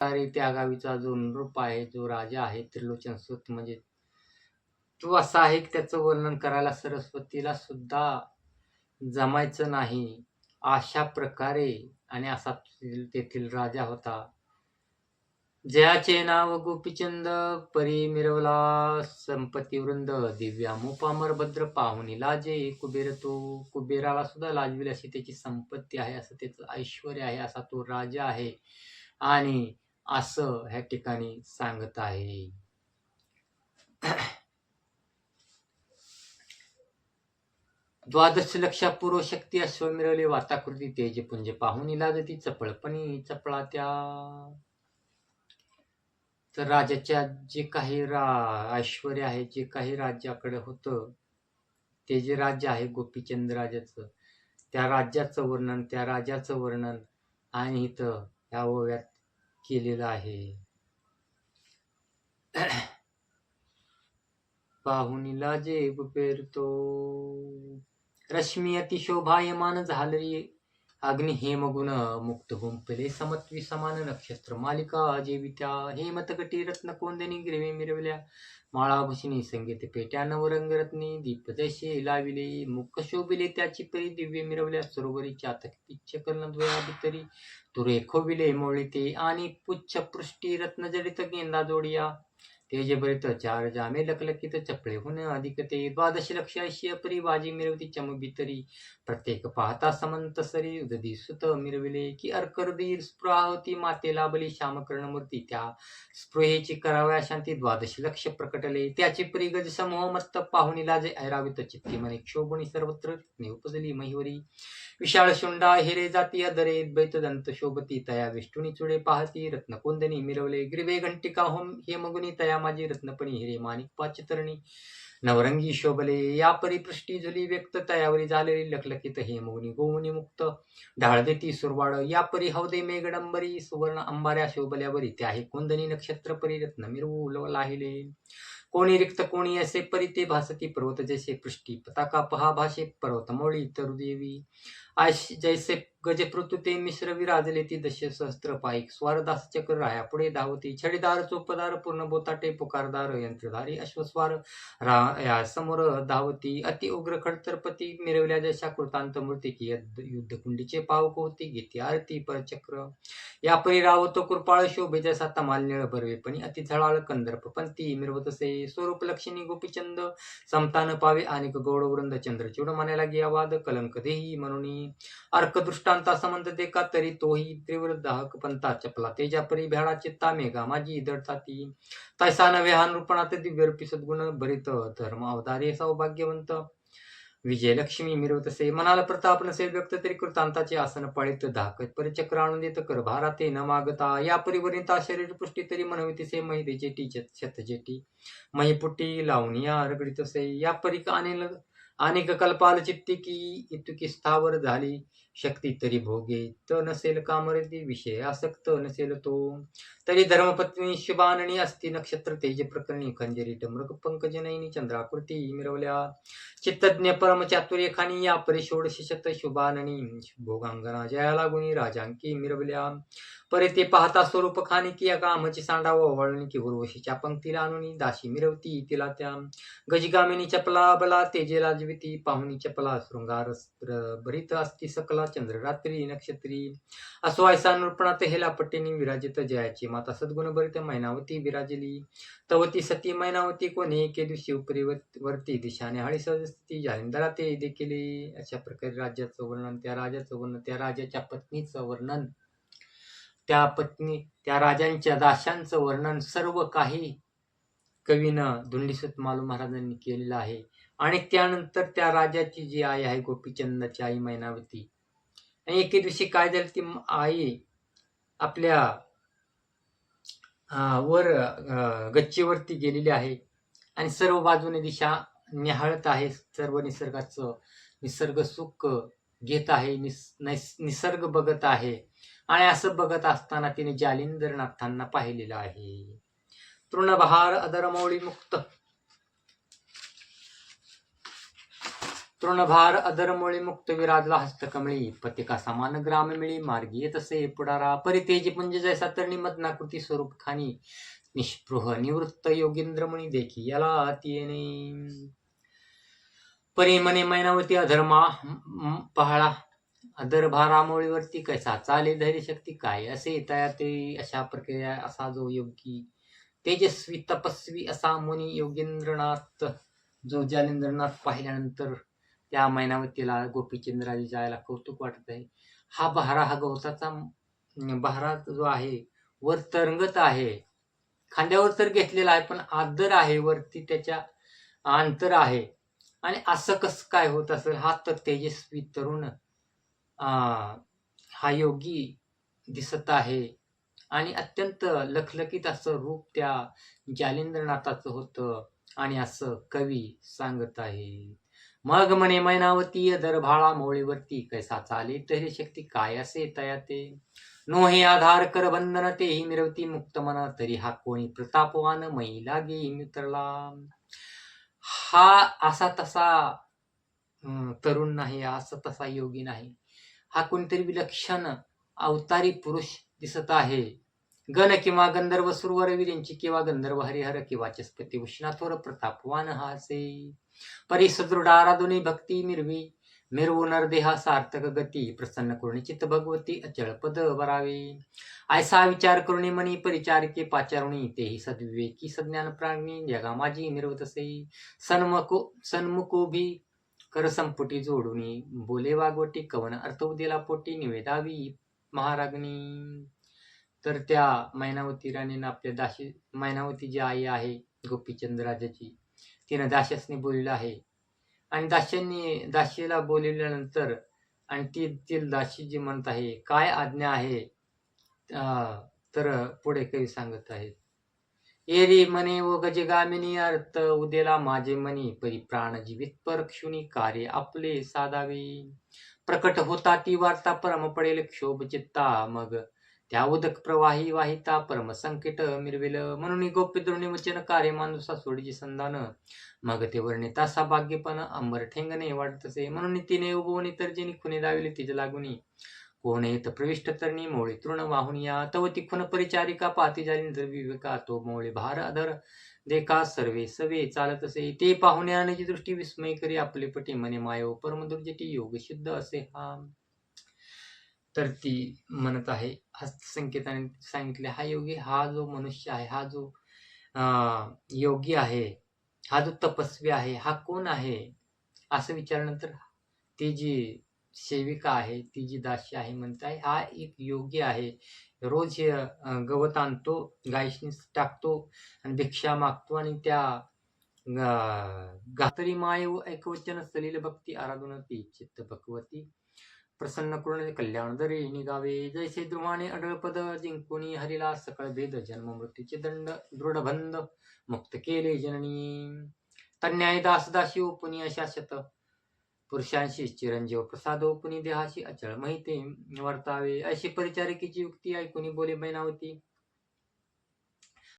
तारी त्या गावीचा जो नृप आहे जो राजा आहे त्रिलोचन सुत म्हणजे तो असा आहे की त्याचं वर्णन करायला सरस्वतीला सुद्धा जमायचं नाही. अशा प्रकारे आणि असा तेथील राजा होता. जयाचे नाव गोपीचंद परी मिरवला संपती वृंद दिव्या मोपामर भद्र पाहुणी लाजे कुबेर तो कुबेराला सुद्धा लाजविल अशी त्याची संपत्ती आहे असं त्याचं ऐश्वर आहे असा तो राजा आहे. आणि असं ह्या ठिकाणी सांगत आहे. द्वादश लक्षा पूर्व शक्ती अश्व मिळवले वाताकृती तेज पुंज पाहुणी लाजती चपळपणी चपळा त्या तर राजाच्या जे काही रा ऐश्वर आहे जे काही राज्याकडे होतं ते जे राज्य आहे गोपीचंद राजाचं त्या राज्याचं वर्णन त्या राजाचं वर्णन आणि इथं ह्या ओव्यात केलेलं आहे. पाहुणीला जे पेरतो. रश्मी अतिशोभायमान झाली. अग्नि हेमगुण मुक्त गुंपले समत्वी समान नक्षत्र. मालिका जेवित्या हेमतकटी रत्न कोंदनी ग्रेवे मिरवल्या. माळाभूषणी संगीत पेट्या नवरंगरत्नी दीप जैसे लाविले. मुख शोभिले त्याची परी दिव्य मिरवल्या. सरोवरी चातक पिच्छ कर्ण द्वयाभितरी तुरे खोविले मोळी ते आणि पुच्छ पृष्टी रत्नजडित गेंदा जोडिया. तेजभरित चार जामे लकलकित चपळे होण अधिक ते द्वादश लक्षाशी अपरी परी बाजी मिरवती चमबितरी प्रत्येक पाहता समंत सरी उददी सुत मिरविले की अर्करदीर स्पृहावती माते लाभली श्यामकर्ण मूर्ती. त्या स्पृहेची कराव्या शांती द्वादश लक्ष प्रकटले. त्याचे परिगज समूह मस्त पाहुणी लाजे ऐरावित चित्ती मने क्षोभणी सर्वत्र उपजली महिवरी. विशाळ शुंडा हिरे जाती अदरे द्वैत दंत शोभती तया विष्णुनी चुडे पाहती रत्नकुंदनी मिरवले. ग्रीवे घंटिका होम हे मगुनी तया माझी रत्नपणी हिरे माणिक पाचितरणी. नवरंगी शोभले या परिपृष्टी झुली व्यक्त तयावरी झालेली लखलखित हेमगुनी गोमुनी मुक्त. ढाळ देती सुरवाड या परी हवदे मेघडंबरी सुवर्ण अंबाऱ्या शोभल्यावरी त्याही कुंदनी नक्षत्र परी रत्न मिरवू लाहिले कोणी रिक्त कोणी असे परी ते भासती पर्वत जैसे पृष्टी पताका पहा भाषे पर्वतमौळी तरुदेवी. आश जैसे गजपृतु ते मिश्र विराजले ती दश सहस्त्र पाईक स्वारदास चक्र राया पुढे धावती. छडीदार चोपदार पूर्ण बोताटे पुकारदार यंत्रधारी अश्वस्वार राया समोर धावती. अति उग्र खडतरपती मिरवल्या जशा कृतांत मूर्ती की युद्ध कुंडीचे पावक होती. घेती आरती परचक्र या परी रावतो कृपाळ शोभे जसा तमाल निळ बरवेपणी अति झळाळ कंदर्प. मिरवत मिरवतसे स्वरूप लक्ष्मी गोपीचंद समतान पावे. आणि गौडवृंद चंद्रचूड मानायला गिया वाद कलंक देही म्हणून अर्कदृष्ट दृष्टांता संबंध देखा तरी तोही तीव्र दाहक पंथा चपला. तेजा परी भ्याडा चित्ता मेघा माझी दडताती तैसा नव्हे हा नृपणात दिव्यरूपी सद्गुण भरित धर्म अवतारे सौभाग्यवंत. विजयलक्ष्मी मिरवतसे मनाला प्रताप नसे व्यक्त तरी कृतांताचे आसन पळित धाकत. परिचक्र आणून देत कर भाराते न मागता. या परिवर्णिता शरीर पुष्टी तरी मनवितीसे महिते जेटी शत जेटी मही पुट्टी लावून लावणिया रगडीतसे या परी अनेल अनेक कल्पाल चित्ती की इतुकी स्थावर झाली. शक्ती तरी भोगे त नसेल कामरदी विषय आसक्त नसेल तो. तरी धर्मपत्नी शुभाननी असती नक्षत्र तेज प्रकरणी खंजरी मृग पंकजनयनी चंद्राकृती मिरवल्या. चित्तज्ञ परम चातुर्यखानी या परिषोड शत शुभाननी भोगांगना जयाला गुणी राजांकी मिरवल्या. ते पाहता स्वरूप खाणी की कामची सांडा वळणी की उर्वशीच्या पंक्तीला आणून दाशी मिरवती. तिला त्या गजगामिनी चपला बला तेजेला जीविती पाहुणी चपला शृंगार भरित असती सकला चंद्र रात्री नक्षत्री असवायसा नृपणात हेला पट्टीनी विराजित जयाची. माता सद्गुण भरित मैनावती विराजली. तवती सती मैनावती कोणी एके दिवशी उपरी वरती दिशाने हळी सजस्ती. जालिंदरा ते देखील अशा प्रकारे राज्याचं वर्णन त्या राजाचं वर्णन त्या राजाच्या पत्नीचं वर्णन. त्या पत्नी त्या राजांच्या दाशांचं वर्णन सर्व काही कवीनं धुंडीसत मालू महाराजांनी केलेलं आहे. आणि त्यानंतर त्या राजाची जी आई आहे गोपीचंदाची आई मैनावती आणि एके दिवशी काय झालं ती आई आपल्या वर गच्चीवरती गेलेली आहे. आणि सर्व बाजूने दिशा निहाळत आहे. सर्व निसर्गाचं निसर्ग सुख घेत आहे. निस निसर्ग बघत आहे. आणि असं बघत असताना तिने जालिंदरनाथांना पाहिलेलं आहे. तृणभार अदरमौळी मुक्त. तृणभार अदरमोळी मुक्त विराजला हस्तकमळी. पतिका समान ग्राम मिळी. मार्गी तसे पुढारा. परितेजी पुंज जैसा तरणी मदनाकृती स्वरूप खानी. निष्पृह निवृत्त योगिंद्रमणी देखी याला येणे परी मने मैनावती अधर्मा. पहाळा. पहाळा अधरभारामोळीवरती कसा चाले धैर्य शक्ती काय? असे तया ते अशा प्रक्रिया असा जो योगी तेजस्वी तपस्वी असा मुनी योगेंद्रनाथ जो जालेंद्रनाथ पाहिल्यानंतर त्या मैनावतीला गोपीचंद्राजी जायला कौतुक वाटत आहे. हा बहारा हा गवताचा अं, बहारा जो आहे वर तरंगत आहे. खांद्यावर तर घेतलेला आहे पण आदर आहे वरती त्याच्या अंतर आहे. आणि असं कसं काय होत असेल? हा तर तेजस्वी तरुण हा योगी दिसत आहे. आणि अत्यंत लखलखीत असं रूप त्या जालिंद्रनाथाचं होतं आणि असं कवी सांगत आहे. मग म्हणे मैनावती दरभाळा मोळीवरती कैसा चाले तरी शक्ती काय असे तया ते नो हे आधार कर बंधन तेही मिरवती मुक्त मन तरी हा कोणी प्रतापवान महिला लागे मित्रला हा असा तसा तरुण नाही असा तसा योगी नाही. हा कोणतरी विलक्षण अवतारी पुरुष दिसत आहे. गण किंवा गंधर्व सुरवर वीरेंची किंवा गंधर्व हरिहर किंवा चस्पती उष्णाथोर प्रतापवान हासे परी सदृढ आराधुनी भक्ती मिरवी मिरवू नरदेहा सार्थक गती प्रसन्न करुणी चित्त भगवती अचळ पद वरावे ऐसा विचार करुणी मनी परिचारिके पाचारुणी तेही सद्विवेकी सज्ञान प्राणी जगा माझी मिरवतसे. सन्मुखो सन्मुखोभी कर संपुटी जोडुनी बोले वागवटी कवन अर्थ पोटी निवेदावी महारागणी तर त्या मैनावती राणीनं आपल्या दाशी मैनावती जी आई आहे गोपीचंद राजाची तिनं दाशासनी बोललेलं आहे. आणि दाशांनी दाशीला बोलवल्यानंतर आणि ती ती दाशी जी म्हणत आहे काय आज्ञा आहे? तर पुढे कवी सांगत आहेत. एरी मने व गजगामिनी अर्थ उदेला माझे मनी परी प्राण जीवित परक्षुनी कार्य आपले साधावे. प्रकट होता ती वार्ता परम पडेल क्षोभ चित्ता मग त्या उदक प्रवाही वाहिता परम संकट मिरविल. म्हणून गोप्यद्रोणी वचन कार्य माणूसा सोडीची संधान. मग ते वर्णिता भाग्यपण अंबर ठेंगणे वाटतसे म्हणून तिने उभवणी तर्जनी खुने दाविले तिच्या लागुनी. कोण येत प्रविष्ट तरणी मोळे तृण वाहून या तव ती परिचारिका पाती जाली विवेका तो मोळे भार अधर देखा सर्वे सवे चालत असे ते पाहून आणण्याची दृष्टी विस्मय करी आपले पटी मने मायो परमदुर्जटी योग सिद्ध असे हा. तर ती म्हणत आहे हस्तसंकेताने सांगितले हा योगी हा जो मनुष्य आहे हा जो योगी आहे हा जो तपस्वी आहे हा कोण आहे? असं विचारल्यानंतर ती जी सेविका आहे ती जी दासी आहे म्हणताय हा एक योगी आहे. रोज हे, गवत आणतो गायशनी टाकतो आणि भिक्षा मागतो आणि त्या गातरी माय व ऐकवचन सलील भक्ती आराधून ती चित्त भगवती. प्रसन्न करून कल्याण दरे निगावे. जैसे ध्रुवाने अडळपद जिंकुनी हरिला सकळ भेद जन्म मृत्यूचे दंड दृढबंध मुक्त केले जननी. तन्याय दास दासी अशा अशाशत पुरुषांशी चिरंजीव प्रसाद कुणी देहाशी अचळ माहिती वर्तावे अशी परिचारिकेची युक्ती ऐकूनी बोले होती